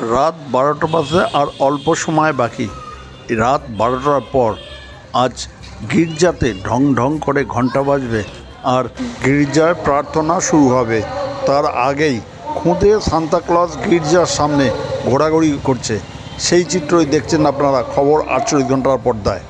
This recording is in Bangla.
রাত বারোটা বাজে আর অল্প সময় বাকি। রাত বারোটার পর আজ গির্জাতে ঢং ঢং করে ঘণ্টা বাজবে আর গির্জায় প্রার্থনা শুরু হবে। তার আগেই খুঁদে সান্তাক্লজ গির্জার সামনে ঘোরাঘুরি করছে। সেই চিত্রই দেখছেন আপনারা খবর আটচল্লিশ ঘণ্টার পর্দায়।